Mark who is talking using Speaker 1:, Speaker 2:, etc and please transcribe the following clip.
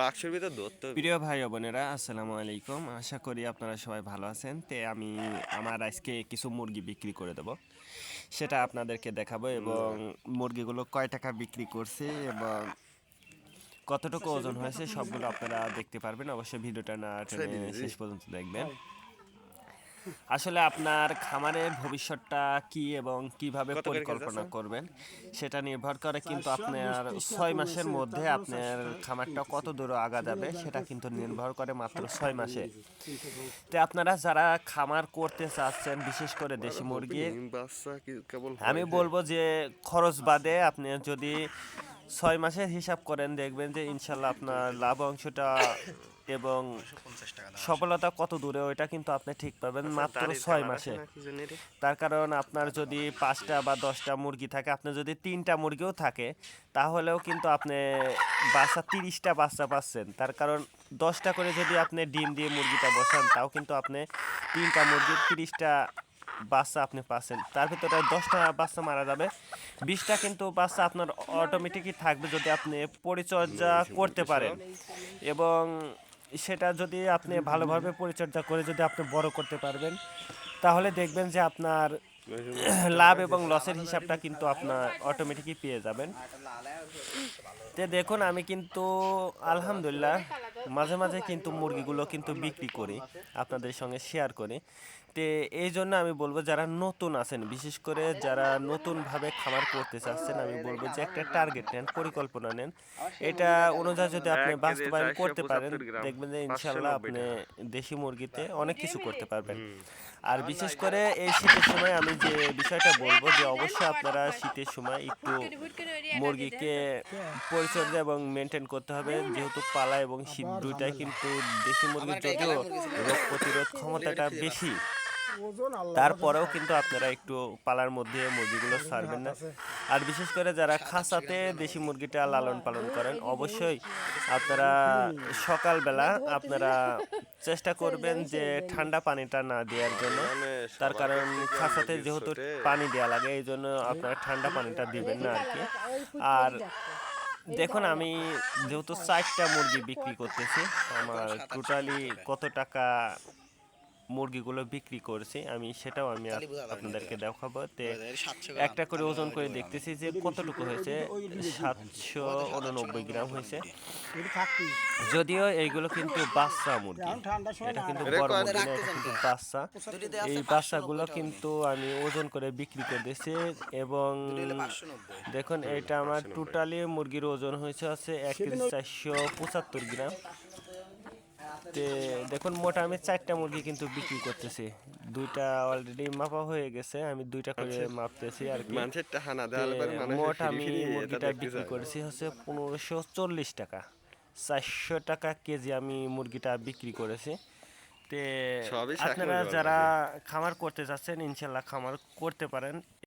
Speaker 1: বাক্সের ভিতর ধরতে
Speaker 2: প্রিয় ভাই বোনেরা আসসালামু আলাইকুম। আশা করি আপনারা সবাই ভালো আছেন। তে আমি আমার আজকে কিছু মুরগি বিক্রি করে দেব। সেটা আপনাদেরকে দেখাবো এবং মুরগিগুলো কয় টাকা বিক্রি করছে এবং কতটুকু ওজন হয়েছে সবগুলো আপনারা দেখতে পারবেন। অবশ্যই ভিডিওটা না টেনে শেষ পর্যন্ত দেখবেন। আসলে আপনার খামারের ভবিষ্যৎটা কি এবং কীভাবে পরিকল্পনা করবেন সেটা নির্ভর করে কিন্তু আপনার ছয় মাসের মধ্যে আপনার খামারটা কত দূর আগা যাবে সেটা কিন্তু নির্ভর করে মাত্র ছয় মাসে। তো আপনারা যারা খামার করতে চাচ্ছেন বিশেষ করে দেশি মুরগি আমি বলব যে খরচ বাদে আপনি যদি ছয় মাসের হিসাব করেন দেখবেন যে ইনশাল্লাহ আপনার লাভ অংশটা এবং সফলতা কত দূরে ওইটা কিন্তু আপনি ঠিক পাবেন মাত্র ছয় মাসে? তার কারণ আপনার যদি পাঁচটা বা দশটা মুরগি থাকে আপনি যদি তিনটা মুরগিও থাকে তাহলেও কিন্তু আপনি বাচ্চা তিরিশটা বাচ্চা পাচ্ছেন তার কারণ দশটা করে যদি আপনি ডিম দিয়ে মুরগিটা বসান তাও কিন্তু আপনি তিনটা মুরগির তিরিশটা বাচ্চা আপনি পাচ্ছেন। তার ভিতরে দশটা বাচ্চা মারা যাবে। বিশটা কিন্তু বাচ্চা আপনার অটোমেটিকই থাকবে যদি আপনি পরিচর্যা করতে পারেন। এবং সেটা যদি আপনি ভালোভাবে পরিচর্যা করে যদি আপনি বড় করতে পারবেন, তাহলে দেখবেন যে আপনার লাভ এবং লসের হিসাবটা কিন্তু আপনার অটোমেটিকই পেয়ে যাবেন। তে দেখুন, আমি কিন্তু আলহামদুলিল্লাহ মাঝে মাঝে কিন্তু মুরগিগুলো কিন্তু বিক্রি করি, আপনাদের সঙ্গে শেয়ার করি। তে এই জন্য আমি বলব যারা নতুন আছেন বিশেষ করে যারা নতুনভাবে খামার করতে চাচ্ছেন আমি বলব যে একটা টার্গেট নেন পরিকল্পনা নেন। এটা অনুযায়ী যদি আপনি বাস্তবায়ন করতে পারেন দেখবেন যে ইনশাল্লাহ আপনি দেশি মুরগিতে অনেক কিছু করতে পারবেন। আর বিশেষ করে এই শীতের সময় আমি যে বিষয়টা বলব যে অবশ্যই আপনারা শীতের সময় একটু মুরগিকে পরিচর্যা এবং মেনটেন করতে হবে। যেহেতু পালা এবং শীত দুইটাই কিন্তু দেশি মুরগির যদিও রোগ প্রতিরোধ ক্ষমতাটা বেশি তারপরেও কিন্তু আপনারা একটু পালার মধ্যে মুরগিগুলো ছাড়বেন না। আর বিশেষ করে যারা খাঁচাতে দেশি মুরগিটা লালন পালন করেন অবশ্যই আপনারা সকালবেলা আপনারা চেষ্টা করবেন যে ঠান্ডা পানিটা না দেওয়ার জন্য।
Speaker 1: মানে
Speaker 2: তার কারণ খাঁচাতে যেহেতু পানি দেওয়া লাগে এই জন্য আপনারা ঠান্ডা পানিটা দিবেন না আর কি আর দেখুন আমি যেহেতু চারটা মুরগি বিক্রি করতেছি আমার টোটালি কত টাকা মুরগিগুলো বিক্রি করছি আমি সেটাও আমি আপনাদেরকে দেখাবো তে একটা করে ওজন করে দেখতেছি যে কতটুকু হয়েছে সাতশো উননব্বই গ্রাম হয়েছে। যদিও এইগুলো কিন্তু বাচ্চা মুরগি এটা কিন্তু বড় মুরগি না এটা কিন্তু বাচ্চা। এই বাচ্চাগুলো কিন্তু আমি ওজন করে বিক্রি করে দিয়েছি এবং দেখুন এটা আমার টোটালি মুরগির ওজন হয়েছে হচ্ছে এক কেজি চারশো পঁচাত্তর গ্রাম। তে দেখুন মোটা আমি চারটা মুরগি কিন্তু বিক্রি করতেছি। দুইটা অলরেডি মাপা হয়ে গেছে আমি দুইটা করে মাপতেছি আর কি। মোট আমি মুরগিটা বিক্রি করেছি হচ্ছে পনেরোশো চল্লিশ টাকা। চারশো টাকা কেজি আমি মুরগিটা বিক্রি করেছি। তে আপনারা যারা খামার করতে চাচ্ছেন ইনশাল্লাহ খামার করতে পারেন।